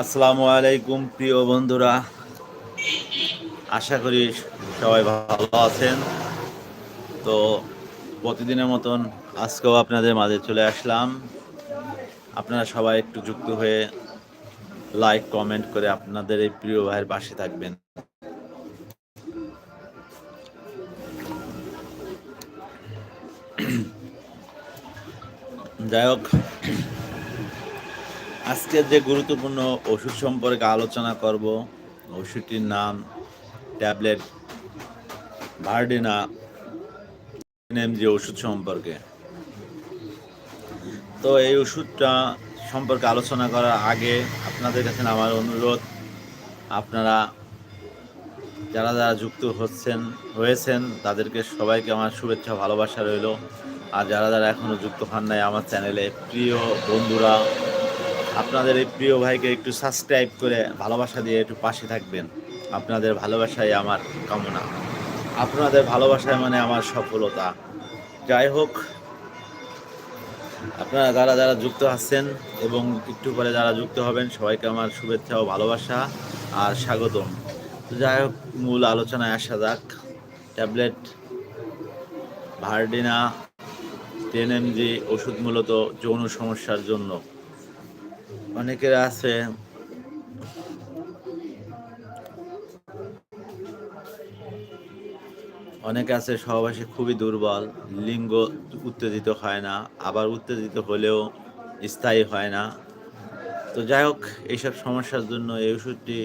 আসসালামু আলাইকুম, প্রিয় বন্ধুরা। আশা করি সবাই ভালো আছেন। তো প্রতিদিনের মতন আজকেও আপনাদের মাঝে চলে আসলাম। আপনারা সবাই একটু যুক্ত হয়ে লাইক কমেন্ট করে আপনাদের এই প্রিয় ভাইয়ের পাশে থাকবেন। যাই হোক আজকের যে গুরুত্বপূর্ণ ওষুধ সম্পর্কে আলোচনা করব, ওষুধটির নাম ট্যাবলেট ভার্ডিনা যে ওষুধ সম্পর্কে। তো এই ওষুধটা সম্পর্কে আলোচনা করার আগে আপনাদের কাছে আমার অনুরোধ, আপনারা যারা যারা যুক্ত হচ্ছেন, হয়েছেন, তাদেরকে সবাইকে আমার শুভেচ্ছা, ভালোবাসা রইল। আর যারা যারা এখনও যুক্ত হন নাই আমার চ্যানেলে, প্রিয় বন্ধুরা আপনাদের এই প্রিয় ভাইকে একটু সাবস্ক্রাইব করে ভালোবাসা দিয়ে একটু পাশে থাকবেন। আপনাদের ভালোবাসাই আমার কামনা। আপনাদের ভালোবাসায় মানে আমার সফলতা। যাই হোক, আপনারা যারা যারা যুক্ত আছেন এবং একটু পরে যারা যুক্ত হবেন, সবাইকে আমার শুভেচ্ছা ও ভালোবাসা আর স্বাগতম। তো যাই হোক, মূল আলোচনায় আসা যাক। ট্যাবলেট, ভার্ডিনা টেন এমজি ওষুধ মূলত যৌন সমস্যার জন্য। অনেকের আছে। অনেকে আছে, সহবাসে খুবই দুর্বল, লিঙ্গ উত্তেজিত হয় না, আবার উত্তেজিত হলেও স্থায়ী হয় না। তো যাই হোক, এইসব সমস্যার জন্য এই ওষুধটি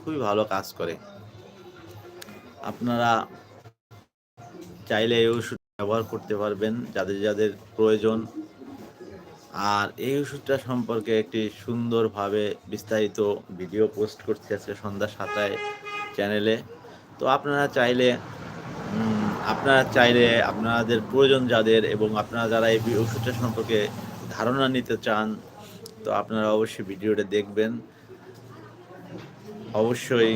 খুবই ভালো কাজ করে। আপনারা চাইলে এই ওষুধ ব্যবহার করতে পারবেন, যাদের যাদের প্রয়োজন। আর এই ওষুধটা সম্পর্কে একটি সুন্দরভাবে বিস্তারিত ভিডিও পোস্ট করতে আছে সন্ধ্যা সাতায় চ্যানেলে। তো আপনারা চাইলে আপনারা চাইলে আপনাদের প্রয়োজন যাদের এবং আপনারা যারা এই ওষুধটা সম্পর্কে ধারণা নিতে চান, তো আপনারা অবশ্যই ভিডিওটা দেখবেন। অবশ্যই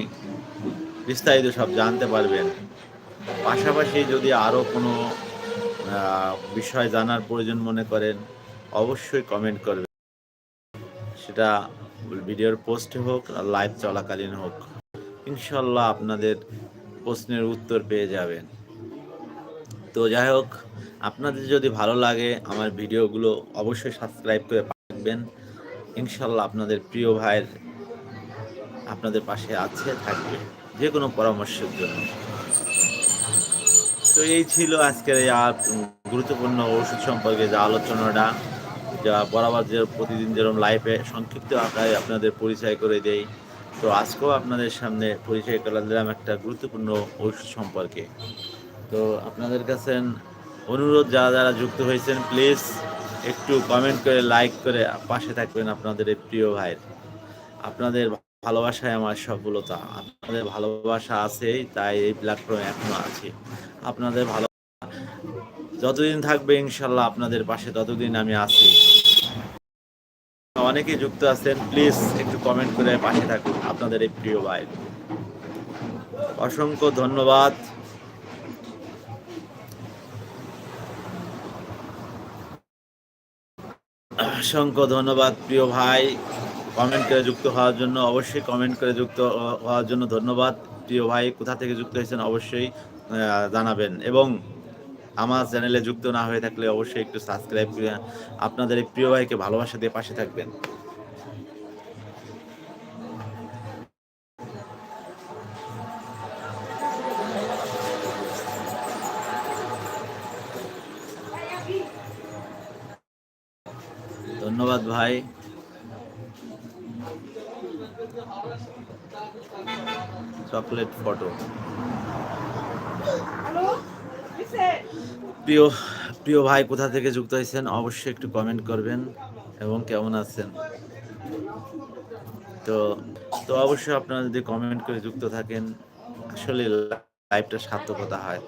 বিস্তারিত সব জানতে পারবেন। পাশাপাশি যদি আরও কোনো বিষয় জানার প্রয়োজন মনে করেন অবশ্যই কমেন্ট করবেন সেটা ভিডিওর পোস্টে হোক আর লাইভ চলাকালীন হোক। ইনশাল্লাহ আপনাদের প্রশ্নের উত্তর পেয়ে যাবেন। তো যাই হোক, আপনাদের যদি ভালো লাগে আমার ভিডিওগুলো অবশ্যই সাবস্ক্রাইব করে পাঠাবেন ইনশাল্লাহ আপনাদের প্রিয় ভাইয়ের আপনাদের পাশে আছে, থাকবে যে কোনো পরামর্শের জন্য। তো এই ছিল আজকের এই গুরুত্বপূর্ণ ওষুধ সম্পর্কে যে আলোচনাটা। যা বরাবর যে প্রতিদিন যেরকম লাইফে সংক্ষিপ্ত আকারে আপনাদের পরিচয় করে দেই। তো আজকেও আপনাদের সামনে পরিচয় করে দিলাম একটা গুরুত্বপূর্ণ ওষুধ সম্পর্কে। তো আপনাদের কাছে অনুরোধ, যারা যারা যুক্ত হয়েছেন প্লিজ একটু কমেন্ট করে লাইক করে পাশে থাকবেন আপনাদের এই প্রিয় ভাইয়ের। আপনাদের ভালোবাসায় আমার সফলতা, আপনাদের ভালোবাসা আছেই, তাই এই প্ল্যাটফর্মে এখনও আছে। আপনাদের ভালো যতদিন থাকবে ইনশাল্লাহ আপনাদের পাশে ততদিন আমি আছি। অনেকেই যুক্ত আছেন, প্লিজ একটু কমেন্ট করে পাশে থাকুন আপনাদের এই প্রিয় ভাই। অসংখ্য ধন্যবাদ। অসংখ্য ধন্যবাদ প্রিয় ভাই। কমেন্ট করে যুক্ত হওয়ার জন্য অবশ্যই কমেন্ট করে যুক্ত হওয়ার জন্য ধন্যবাদ। প্রিয় ভাই, কোথা থেকে যুক্ত হয়েছেন অবশ্যই জানাবেন। এবং আমার চ্যানেলে যুক্ত না হয়ে থাকলে অবশ্যই একটু সাবস্ক্রাইব করে আপনাদের এই প্রিয় ভাইকে ভালোবাসা দিয়ে পাশে থাকবেন। ধন্যবাদ ভাই। Chocolate photo. প্রিয় প্রিয় ভাই, কোথা থেকে যুক্ত হয়েছেন অবশ্যই একটু কমেন্ট করবেন এবং কেমন আছেন তো তো অবশ্যই আপনারা যদি কমেন্ট করে যুক্ত থাকেন, আসলে লাইফটা সার্থকতা হয়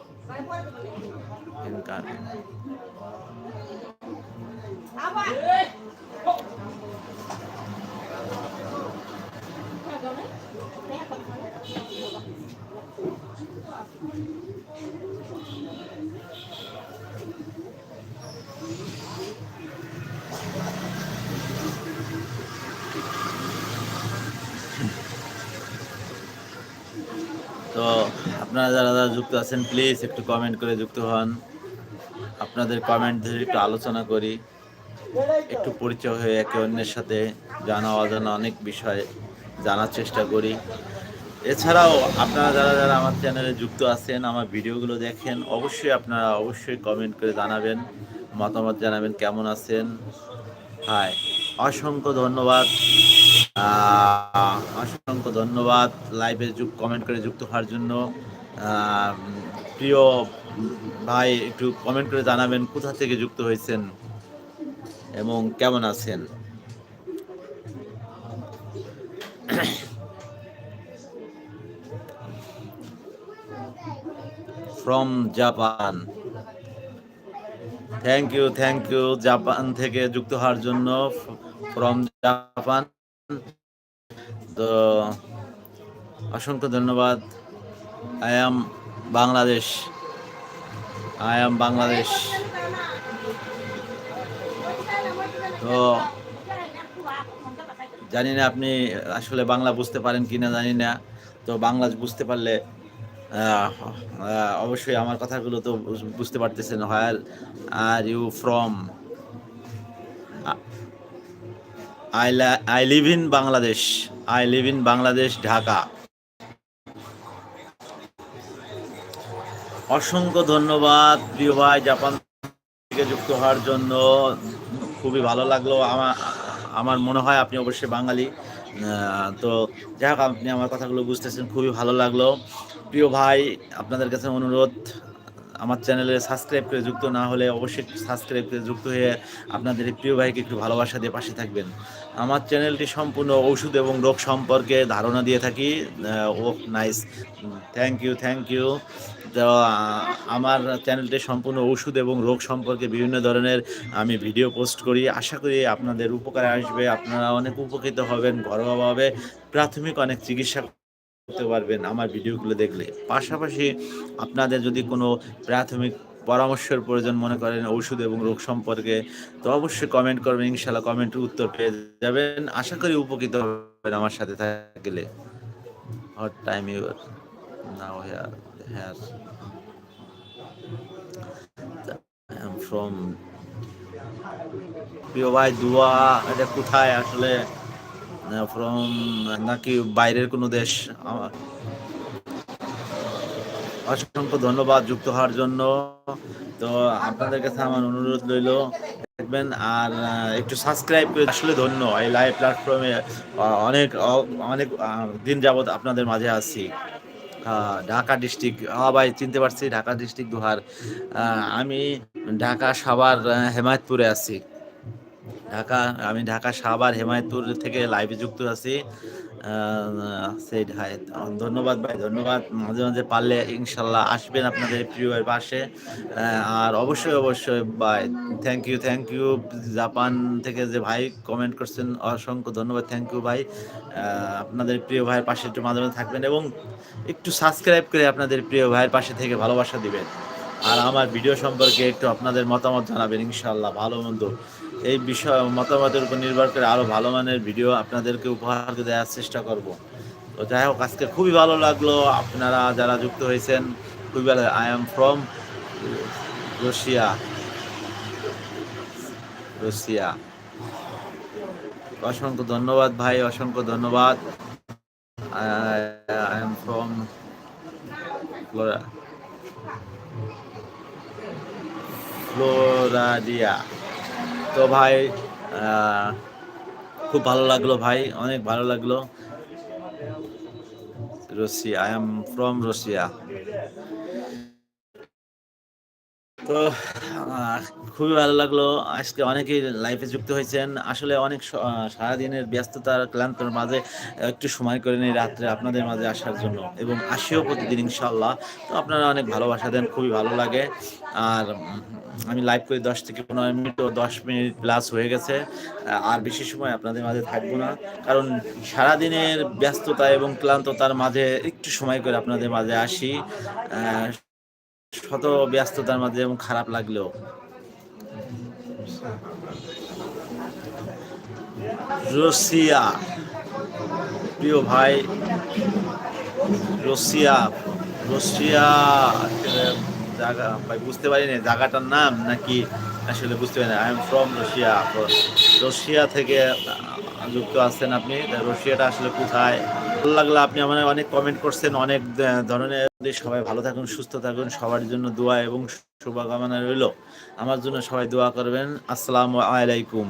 Thank you. তো আপনারা যারা যারা যুক্ত আছেন প্লিজ একটু কমেন্ট করে যুক্ত হন। আপনাদের কমেন্ট ধরে একটু আলোচনা করি। একটু পরিচয় হয়ে একে অন্যের সাথে জানা অজানা অনেক বিষয় জানার চেষ্টা করি। এছাড়াও আপনারা যারা যারা আমার চ্যানেলে যুক্ত আছেন, আমার ভিডিওগুলো দেখেন, অবশ্যই আপনারা অবশ্যই কমেন্ট করে জানাবেন, মতামত জানাবেন কেমন আছেন। হাই অসংখ্য ধন্যবাদ। অসংখ্য ধন্যবাদ। লাইভে যুগ কমেন্ট করে যুক্ত হওয়ার জন্য। প্রিয় ভাই, একটু কমেন্ট করে জানাবেন কোথা থেকে যুক্ত হয়েছেন এবং কেমন আছেন? From Japan thank you thank you Japan থেকে যুক্ত হওয়ার জন্য। ফ্রম জাপান তো অসংখ্য ধন্যবাদ। I am Bangladesh I am Bangladesh তো জানি না আপনি আসলে বাংলা বুঝতে পারেন কি না জানি না। তো বাংলা বুঝতে পারলে অবশ্যই আমার কথাগুলো তো বুঝ- বুঝতে পারতেছেন। Where are you from I I live in Bangladesh I live in Bangladesh Dhaka অসংখ্য ধন্যবাদ, প্রিয় ভাই, জাপান থেকে যুক্ত হওয়ার জন্য। খুবই ভালো লাগল। আমার আমার মনে হয় আপনি অবশ্যই বাঙালি। তো যাই হোক, আপনি আমার কথাগুলো বুঝতেছেন, খুবই ভালো লাগল। প্রিয় ভাই, আপনাদের কাছে অনুরোধ আমার চ্যানেলে সাবস্ক্রাইব করে যুক্ত না হলে অবশ্যই সাবস্ক্রাইব করে যুক্ত হয়ে আপনাদের প্রিয় ভাইকে একটু ভালোবাসা দিয়ে পাশে থাকবেন। আমার চ্যানেলটি সম্পূর্ণ ওষুধ এবং রোগ সম্পর্কে ধারণা দিয়ে থাকি। ও nice thank you thank you তো আমার চ্যানেলটি সম্পূর্ণ ওষুধ এবং রোগ সম্পর্কে বিভিন্ন ধরনের আমি ভিডিও পোস্ট করি। আশা করি আপনাদের উপকারে আসবে। আপনারা অনেক উপকৃত হবেন ঘরোয়াভাবে প্রাথমিক অনেক চিকিৎসা করতে পারবেন আমার ভিডিওগুলো দেখলে। পাশাপাশি আপনাদের যদি কোনো প্রাথমিক পরামর্শের প্রয়োজন মনে করেন ওষুধ এবং রোগ সম্পর্কে, তো অবশ্যই কমেন্ট করবেন, ইনশাল্লাহ কমেন্টের উত্তর পেয়ে যাবেন। আশা করি উপকৃত হবেন আমার সাথে থাকলে। What time you now here from প্রিয় ভাই দুয়া এটা কোথায় আসলে? ফ্রম নাকি বাইরের কোনো দেশ? অসংখ্য ধন্যবাদ যুক্ত হওয়ার জন্য। তো আপনাদের কাছে আমার অনুরোধ রইল, দেখবেন, আর একটু সাবস্ক্রাইব করে আসলে ধন্য। এই লাইভ প্ল্যাটফর্মে অনেক অনেক দিন যাবৎ আপনাদের মাঝে আছি। ঢাকা ডিস্ট্রিক্ট ভাই, চিনতে পারছি, ঢাকা ডিস্ট্রিক্ট দুহার আমি ঢাকা সাভার হেমায়তপুরে আছি। ঢাকা, আমি ঢাকা, সাভার, হেমায়তপুর থেকে লাইভে যুক্ত আছি। সেই ধন্যবাদ ভাই, ধন্যবাদ। মাঝে মাঝে পারলে ইনশাল্লাহ আসবেন আপনাদের প্রিয় ভাইয়ের পাশে। আর অবশ্যই অবশ্যই ভাই thank you thank you Japan থেকে যে ভাই কমেন্ট করছেন, অসংখ্য ধন্যবাদ থ্যাংক ইউ ভাই। আপনাদের প্রিয় ভাইয়ের পাশে একটু মাঝে মাঝে থাকবেন এবং একটু সাবস্ক্রাইব করে আপনাদের প্রিয় ভাইয়ের পাশে থেকে ভালোবাসা দিবেন। আর আমার ভিডিও সম্পর্কে একটু আপনাদের মতামত জানাবেন ইনশাল্লাহ, ভালো মন্দ। এই বিষয় মতামতের উপর নির্ভর করে আরও ভালো মানের ভিডিও আপনাদেরকে উপহার দেওয়ার চেষ্টা করব। তো যাই হোক, আজকে খুবই ভালো লাগল। আপনারা যারা যুক্ত হয়েছেন, খুবই ভালো I am from Russia Russia অসংখ্য ধন্যবাদ ভাই, অসংখ্য ধন্যবাদ। আই এম ফ্রম ফ্লোরাডিয়া তো ভাই খুব ভালো লাগল ভাই অনেক ভালো লাগল। Russia I am from Russia তো খুবই ভালো লাগল। আজকে অনেকেই লাইফে যুক্ত হয়েছেন। আসলে অনেক সারাদিনের ব্যস্ততার ক্লান্তর মাঝে একটু সময় করে নিই রাত্রে আপনাদের মাঝে আসার জন্য এবং আসিও প্রতিদিন ইনশাল্লাহ তো আপনারা অনেক ভালোবাসা দেন, খুবই ভালো লাগে। আর আমি লাইভ করি দশ থেকে পনেরো মিনিট ও দশ মিনিট প্লাস হয়ে গেছে। আর বেশি সময় আপনাদের মাঝে থাকব না। কারণ সারাদিনের ব্যস্ততা এবং ক্লান্ততার মাঝে একটু সময় করে আপনাদের মাঝে আসি। শত ব্যস্ততার মাঝে এবং খারাপ লাগলেও। রশিয়া প্রিয় ভাই রশিয়া রশিয়া জায়গা ভাই বুঝতে পারিনি জায়গাটার নাম নাকি আসলে বুঝতে পারি না। I am from Russia Russia থেকে যুক্ত আছেন আপনি। রশিয়াটা আসলে কোথায়? ভালো লাগল আপনি আমার অনেক কমেন্ট করছেন, অনেক ধরনের। সবাই ভালো থাকুন, সুস্থ থাকুন, সবার জন্য দোয়া এবং শুভকামনা রইল। আমার জন্য সবাই দোয়া করবেন। আসসালামু আলাইকুম।